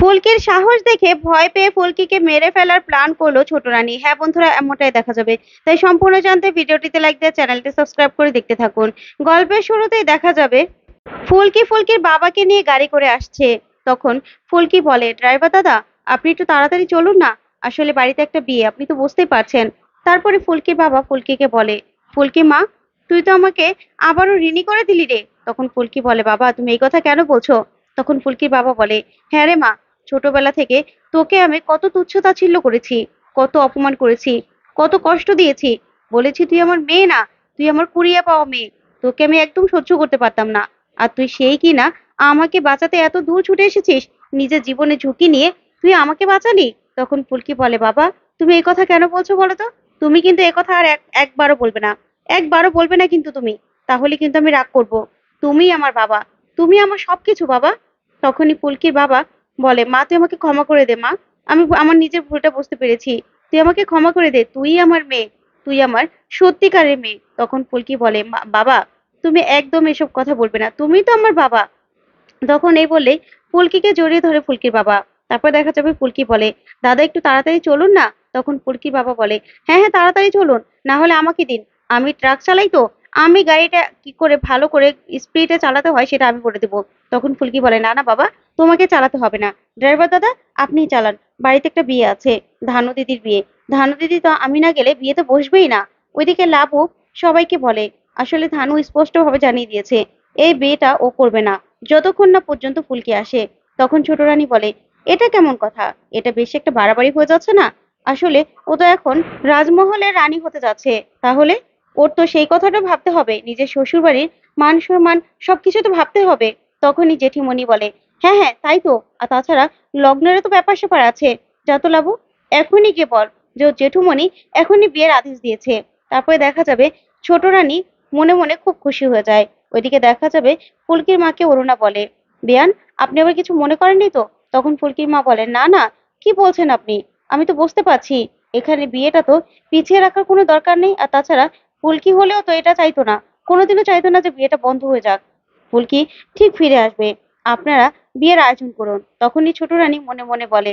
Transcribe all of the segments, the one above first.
ফুলকির সাহস দেখে ভয় পেয়ে ফুলকিকে মেরে ফেলার প্ল্যান করল ছোট রানী। হ্যাঁ বন্ধুরা, এমনটাই দেখা যাবে। তাই সম্পূর্ণ জানতে ভিডিওটিতে লাইক দিয়ে চ্যানেলটি সাবস্ক্রাইব করে দেখতে থাকুন। গল্পের শুরুতেই দেখা যাবে, ফুলকি ফুলকির বাবাকে নিয়ে গাড়ি করে আসছে। তখন ফুলকি বলে, ড্রাইভার দাদা, আপনি একটু তাড়াতাড়ি চলুন না। আসলে বাড়িতে একটা বিয়ে, আপনি তো বুঝতেই পারছেন। তারপরে ফুলকির বাবা ফুলকিকে বলে, ফুলকি মা, তুই তো আমাকে আবারও ঋণী করে দিলি রে। তখন ফুলকি বলে, বাবা, তুমি এই কথা কেন বলছো? তখন ফুলকির বাবা বলে হ্যাঁ রে মা ছোটবেলা থেকে তোকে আমি কত তুচ্ছ তাচ্ছিল্য করেছি, কত অপমান করেছি, কত কষ্ট দিয়েছি। বলেছি, তুই আমার মেয়ে না, তুই আমার কুড়িয়ে পাওয়া মেয়ে। তোকে আমি একদম সহ্য করতে পারতাম না। আর তুই সেই কি না, আমাকে বাঁচাতে এত দূর ছুটে এসেছিস নিজের জীবনে ঝুঁকি নিয়ে তুই আমাকে বাঁচালি? তখন ফুলকি বলে, বাবা, তুমি এই কথা কেন বলছো বলো তো? তুমি কিন্তু এ কথা আর এক, একবারও বলবে না। একবারও বলবে না কিন্তু তুমি। তাহলে কিন্তু আমি রাগ করব। তুমি আমার বাবা। তুমি আমার সবকিছু বাবা। তখনই ফুলকির বাবা বলে, মা, তুই আমাকে ক্ষমা করে দে, মা। আমি আমার নিজের ভুলটা বুঝতে পেরেছি। তুই আমাকে ক্ষমা করে দে, তুই আমার মেয়ে, তুই আমার সত্যিকারের মেয়ে। তখন ফুলকি বলে বাবা, তুমি একদম এসব কথা বলবে না তুমি তো আমার বাবা। তখন এই বললে ফুলকিকে জড়িয়ে ধরে ফুলকির বাবা। তারপর দেখা যাবে ফুলকি বলে, দাদা, একটু তাড়াতাড়ি চলুন না? তখন ফুলকির বাবা বলে হ্যাঁ হ্যাঁ তাড়াতাড়ি চলুন, না হলে আমাকে দিন। আমি ট্রাক চালাই তো, আমি গাড়িটা কি করে ভালো করে স্পিডে চালাতে হয় সেটা আমি বলে দেবো। তখন ফুলকি বলে, না না, বাবা তোমাকে চালাতে হবে না। ড্রাইভার দাদা আপনি চালান। বাড়িতে একটা বিয়ে আছে, ধানু দিদির বিয়ে। ধানু দিদি তো আমি না গেলে বিয়েতে বসবেই না। ওইদিকে লাভও সবাইকে বলে, আসলে ধানু স্পষ্টভাবে জানিয়ে দিয়েছে, এই বিয়েটা ও করবে না। যতক্ষণ না পর্যন্ত ফুলকি আসে, তখন ছোট রানী বলে, এটা কেমন কথা? এটা বেশি একটা বাড়াবাড়ি হয়ে যাচ্ছে না? আসলে ও তো এখন রাজমহলের রানী হতে যাচ্ছে। তাহলে ওর তো সেই কথাটা ভাবতে হবে। নিজের শ্বশুর বাড়ির মান সম্মান সবকিছু তো ভাবতে হবে। তখনই জেঠিমণি বলে হ্যাঁ হ্যাঁ তাই তো। আর তাছাড়া লগ্নেরও তো ব্যাপার স্যাপার আছে। যা তো লাবু, এখনই গিয়ে বল যে জেঠুমণি এখনই বিয়ের আদেশ দিয়েছে। তারপরে দেখা যাবে ছোট রানী মনে মনে খুব খুশি হয়ে যায়। ওইদিকে দেখা যাবে ফুলকির মাকে অরুণা বলে, বেয়ান, আপনি আবার কিছু মনে করেননি তো? তখন ফুলকির মা বলে, না না, কি বলছেন আপনি? আমি তো বুঝতে পারছি। এখানে বিয়েটা তো পিছিয়ে রাখার কোনো দরকার নেই। আর তাছাড়া ফুলকি হলেও তো এটা চাইতো না। কোনোদিনও চাইতো না যে বিয়েটা বন্ধ হয়ে যাক। ফুলকি ঠিক ফিরে আসবে। আপনারা বিয়ের আয়োজন করুন। তখনই ছোট রানী মনে মনে বলে,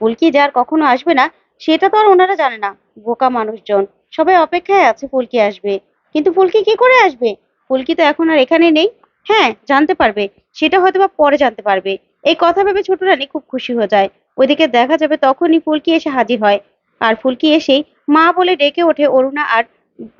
ফুলকি যে আর কখনো আসবে না, সেটা তো আর ওনারা জানে না। বোকা মানুষজন, সবাই অপেক্ষায় আছে ফুলকি আসবে। কিন্তু ফুলকি কি করে আসবে? ফুলকি তো এখন আর এখানে নেই। হ্যাঁ জানতে পারবে। সেটা হয়তো বা পরে জানতে পারবে। এই কথা ভেবে ছোট রানী খুব খুশি হয়ে যায়। ওইদিকে দেখা যাবে তখনই ফুলকি এসে হাজির হয়। আর ফুলকি এসেই মা বলে ডেকে ওঠে অরুণা আর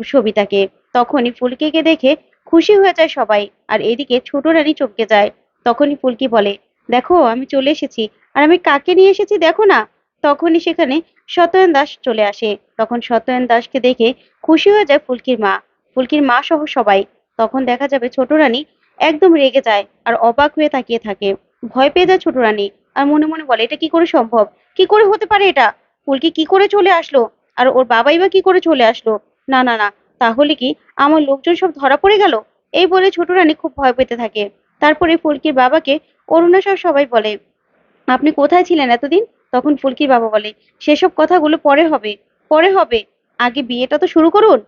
সবিতাকে। তখনই ফুলকিকে দেখে খুশি হয়ে যায় সবাই। আর এদিকে ছোট রানী চমকে যায়। তখনই ফুলকি বলে, দেখো, আমি চলে এসেছি। আর আমি কাকে নিয়ে এসেছি দেখো না? তখনই সেখানে সত্যয়ন দাস চলে আসে। তখন সত্যয়ন দাসকে দেখে খুশি হয়ে যায় ফুলকির মা। ফুলকির মা সহ সবাই। তখন দেখা যাবে ছোট রানী একদম রেগে যায় আর অবাক হয়ে তাকিয়ে থাকে। ভয় পেয়ে যায় ছোট রানী আর মনে মনে বলে, এটা কি করে সম্ভব? কি করে হতে পারে এটা? ফুলকি কি করে চলে আসলো? আর ওর বাবাই বা কি করে চলে আসলো? না না না, তাহলে কি আমার লোকজন সব ধরা পড়ে গেল? এই বলে ছোট রানী খুব ভয় পেতে থাকে। তারপরে ফুলকির বাবাকে অরুণা সহ সবাই বলে, আপনি কোথায় ছিলেন এতদিন? তখন ফুলকির বাবা বলে, সেসব কথাগুলো পরে হবে পরে হবে। আগে বিয়েটা তো শুরু করুন।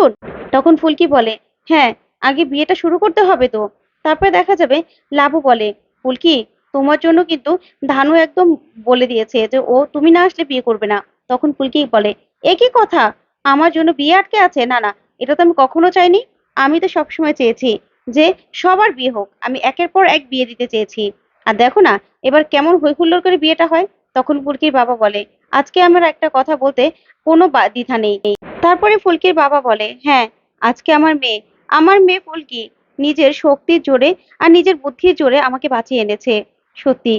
তখন ফুলকি বলে হ্যাঁ আগে বিয়েটা শুরু করতে হবে তো। তারপরে দেখা যাবে। লাভু বলে, ফুলকি, তোমার জন্য কিন্তু ধানু একদম বলে দিয়েছে যে, ও তুমি না আসলে বিয়ে করবে না। তখন ফুলকি বলে, এ কি কথা? আমার জন্য বিয়ে আটকে আছে? না না, এটা তো আমি কখনো চাইনি। আমি তো সবসময় চেয়েছি। যে সবার বিয়ে হোক, আমি একের পর এক বিয়ে দিতে চেয়েছি। আর দেখো না, এবার কেমন হৈহুল্লোড় করে বিয়েটা হয়? তখন ফুলকির বাবা বলে, আজকে আমার একটা কথা বলতে কোনো দ্বিধা নেই। তারপরে ফুলকির বাবা বলে হ্যাঁ আজকে আমার মেয়ে আমার মেয়ে ফুলকি নিজের শক্তির জোরে আর নিজের বুদ্ধির জোরে আমাকে বাঁচিয়ে এনেছে। সত্যি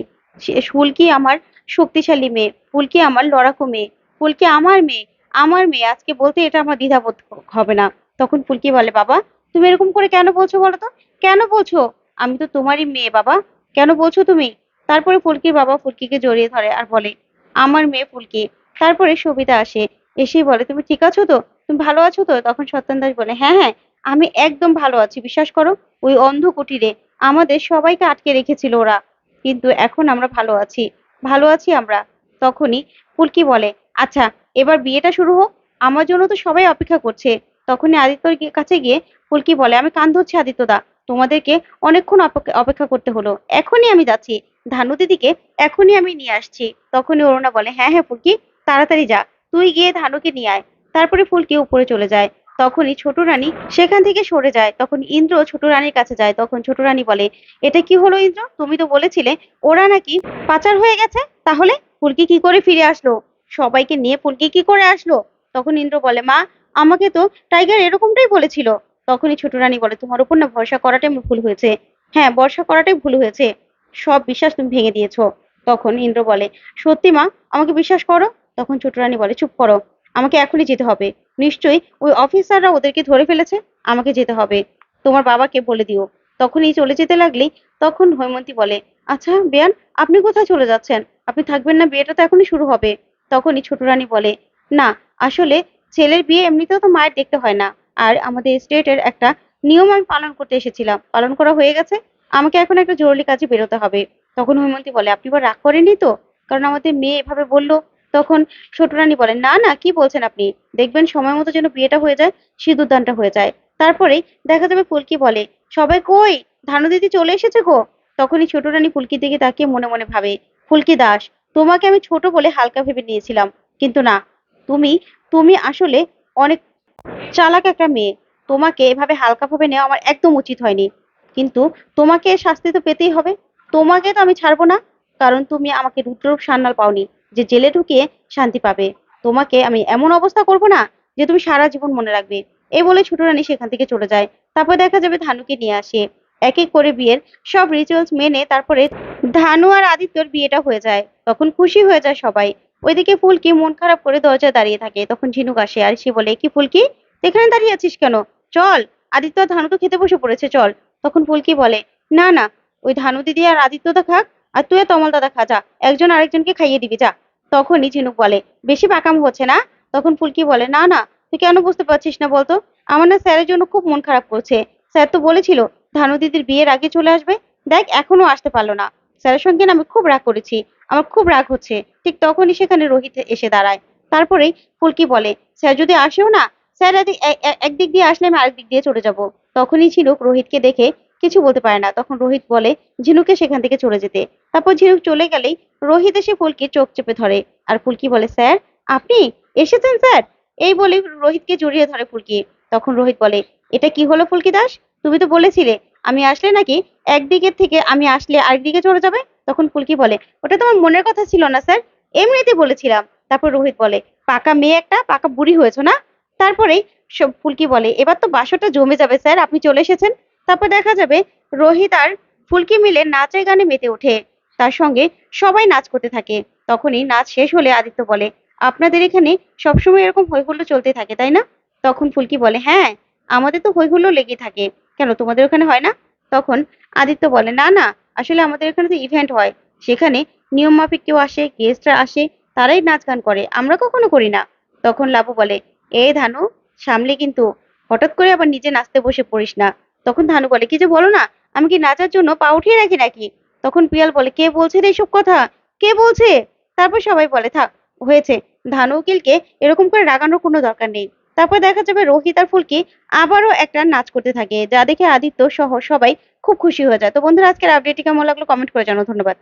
ফুলকি আমার শক্তিশালী মেয়ে, ফুলকি আমার লড়াকু মেয়ে, ফুলকি আমার মেয়ে আমার মেয়ে, আজকে বলতে এটা আমার দ্বিধাবোধ হবে না। তখন ফুলকি বলে, বাবা তুমি এরকম করে কেন বলছো বলো তো? কেন বলছো? আমি তো তোমারই মেয়ে, বাবা। কেন বলছো তুমি? তারপরে ফুলকির বাবা ফুলকিকে জড়িয়ে ধরে আর বলে, আমার মেয়ে ফুলকি। তারপরে সবিতা আসে এসেই বলে, তুমি ঠিক আছো তো? তুমি ভালো আছো তো? তখন সত্যেন দাস বলে হ্যাঁ হ্যাঁ আমি একদম ভালো আছি, বিশ্বাস করো। ওই অন্ধ কুটিরে আমাদের সবাইকে আটকে রেখেছিল ওরা। কিন্তু এখন আমরা ভালো আছি ভালো আছি আমরা। তখনই ফুলকি বলে আচ্ছা এবার বিয়েটা শুরু হোক। আমার জন্য তো সবাই অপেক্ষা করছে। তখনই আদিত্যর কাছে গিয়ে ফুলকি বলে, আমি কান ধরছি আদিত্যদা। তোমাদেরকে অনেকক্ষণ অপেক্ষা করতে হলো। এখনই আমি যাচ্ছি। ধানু দিদিকে এখনই আমি নিয়ে আসছি। তখনই অরুণা বলে হ্যাঁ হ্যাঁ ফুলকি, তাড়াতাড়ি যা। তুই গিয়ে ধানুকে নিয়ে আয়। তারপরে ফুলকি উপরে চলে যায়। তখনই ছোট রানী সেখান থেকে সরে যায়। তখন ইন্দ্র ছোট রানীর কাছে যায়। তখন ছোট রানী বলে, এটা কি হলো ইন্দ্র? তুমি তো বলেছিলে, ওরা নাকি পাচার হয়ে গেছে? তাহলে ফুলকি কি করে ফিরে আসলো? সবাইকে নিয়ে ফুলকি কি করে আসলো? তখন ইন্দ্র বলে, মা, আমাকে তো টাইগার এরকমটাই বলেছিল। তখনই ছোট রানী বলে, তোমার উপর না ভরসা করাটাই ভুল হয়েছে। হ্যাঁ ভরসা করাটাই ভুল হয়েছে। সব বিশ্বাস তুমি ভেঙে দিয়েছ। তখন ইন্দ্র বলে, সত্যি মা, আমাকে বিশ্বাস করো? তখন ছোট রানী বলে, চুপ করো, আমাকে এখনই যেতে হবে। নিশ্চয়ই ওই অফিসাররা ওদেরকে ধরে ফেলেছে, আমাকে যেতে হবে। তোমার বাবাকে বলে দিও। তখনই চলে যেতে লাগলেই তখন হৈমন্তী বলে আচ্ছা বেয়ান, আপনি কোথায় চলে যাচ্ছেন? আপনি থাকবেন না, বিয়েটা তো এখনই শুরু হবে। তখনই ছোট রানী বলে, না, আসলে ছেলের বিয়ে এমনিতেও তো মায়ের দেখতে হয় না। আর আমাদের স্টেটের একটা নিয়ম আমি পালন করতে এসেছিলাম। পালন করা হয়ে গেছে। আমাকে এখন একটা জরুরি কাজে বেরোতে হবে। তখন হৈমন্তী বলে, আপনি বা রাগ করেননি তো? কারণ আমাদের মেয়ে এভাবে বলল। তখন ছোট রানী বলেন না না, কি বলছেন আপনি? দেখবেন সময় মতো যেন বিয়েটা হয়ে যায়, সিঁদুর দানটা হয়ে যায়। তারপরেই দেখা যাবে ফুলকি বলে, সবাই কই? ধানু দিদি চলে এসেছে গো? তখনই ছোট রানী দিকে তাকিয়ে মনে মনে ভাবে ফুলকি দাস, তোমাকে আমি ছোট বলে হালকা ভেবে নিয়েছিলাম। কিন্তু না, তুমি তুমি আসলে অনেক চালাক একটা মেয়ে। তোমাকে এভাবে হালকা ভাবে নেওয়া আমার একদম উচিত হয়নি। কিন্তু তোমাকে শাস্তি তো পেতেই হবে। তোমাকে তো আমি ছাড়বো না। কারণ তুমি আমাকে রুদ্ররূপ সান্যাল পাওনি যে জেলে ঢুকিয়ে শান্তি পাবে। তোমাকে আমি এমন অবস্থা করব না যে তুমি সারা জীবন মনে রাখবে। এই বলে ছোট রানী সেখান থেকে চলে যায়। তারপর দেখা যাবে ধানুকে নিয়ে আসে। এক এক করে বিয়ের সব রিচুয়ালস মেনে তারপরে ধানু আর আদিত্যর বিয়েটা হয়ে যায়। তখন খুশি হয়ে যায় সবাই। ওইদিকে ফুলকি মন খারাপ করে দরজায় দাঁড়িয়ে থাকে। তখন ঝিনুক আসে। আর, সে বলে, কি ফুলকি? এখানে দাঁড়িয়ে আছিস কেন? চল, আদিত্য ধানু তো খেতে বসে পড়েছে, চল। তখন ফুলকি বলে, না না, ওই ধানু দিদি আর আদিত্য দা খাক, আর তুই তমল দাদা খা, যা। একজন আরেকজনকে খাইয়ে দিবি, যা। তখনই ঝিনুক বলে, বেশি বাকাম হচ্ছে না? তখন ফুলকি বলে, না না, তুই কেন বুঝতে পারছিস না বলতো? আমার না স্যারের জন্য খুব মন খারাপ করছে। স্যার তো বলেছিল, ধানু দিদির বিয়ের আগে চলে আসবে। দেখ, এখনও আসতে পারল না। স্যারের সঙ্গে আমি খুব রাগ করেছি। আমার খুব রাগ হচ্ছে। ঠিক তখনই সেখানে রোহিত এসে দাঁড়ায়। তারপরেই ফুলকি বলে, স্যার, যদি আসেও না, স্যার একদিক দিয়ে আসলে আমি আরেক দিক দিয়ে চলে যাব। তখনই ঝিনুক রোহিতকে দেখে কিছু বলতে পারে না। তখন রোহিত বলে ঝিনুকে সেখান থেকে চলে যেতে। তারপর ঝিনুক চলে গেলেই রোহিত এসে ফুলকির চোখ চেপে ধরে আর ফুলকি বলে, স্যার, আপনি এসেছেন, স্যার? এই বলে রোহিতকে জড়িয়ে ধরে ফুলকি। তখন রোহিত বলে, এটা কি হলো ফুলকি দাস? তুমি তো বলেছিলে আমি আসলে নাকি একদিকের থেকে আমি আসলে আরেকদিকে চলে যাবে? তখন ফুলকি বলে, ওটা তোমার মনের কথা ছিল না, স্যার? এমনিতে বলেছিলাম। তারপর রোহিত বলে, পাকা মেয়ে একটা, পাকা বুড়ি হয়েছো না? তারপরেই ফুলকি বলে, এবার তো বাসরটা জমে যাবে, স্যার, আপনি চলে এসেছেন? তারপর দেখা যাবে রোহিত আর ফুলকি মিলে নাচে গানে মেতে ওঠে। তার সঙ্গে সবাই নাচ করতে থাকে। তখনই নাচ শেষ হলে আদিত্য বলে, আপনাদের এখানে সবসময় এরকম হৈহুল্লো চলতে থাকে, তাই না? তখন ফুলকি বলে হ্যাঁ আমাদের তো হৈহুল্লো লেগে থাকে। কেন তোমাদের ওখানে হয় না? তখন আদিত্য বলে, না না, আসলে আমাদের এখানে তো ইভেন্ট হয়। সেখানে নিয়ম মাফিক কেউ আসে গেস্টরা আসে, তারাই নাচ গান করে। আমরা কখনো করি না। তখন লাবু বলে, এ ধানু, সামলে কিন্তু। হঠাৎ করে আবার নিজে নাচতে বসে পড়িস না। তখন ধানু বলে, কি যে বলো না, আমি কি নাচার জন্য পা উঠিয়ে রাখি নাকি? তখন পিয়াল বলে, কে বলছে রে এইসব কথা? কে বলছে? তারপর সবাই বলে, থাক, হয়েছে। ধানু উকিলকে এরকম করে রাগানোর কোনো দরকার নেই। তারপর দেখা যাবে রোহিত আর ফুলকি আবারও একটা নাচ করতে থাকে, যা দেখে আদিত্য সহ সবাই খুব খুশি হয়ে যায়। তো বন্ধুরা, আজকের আপডেটটি কেমন লাগল? কমেন্ট করে জানাও। ধন্যবাদ।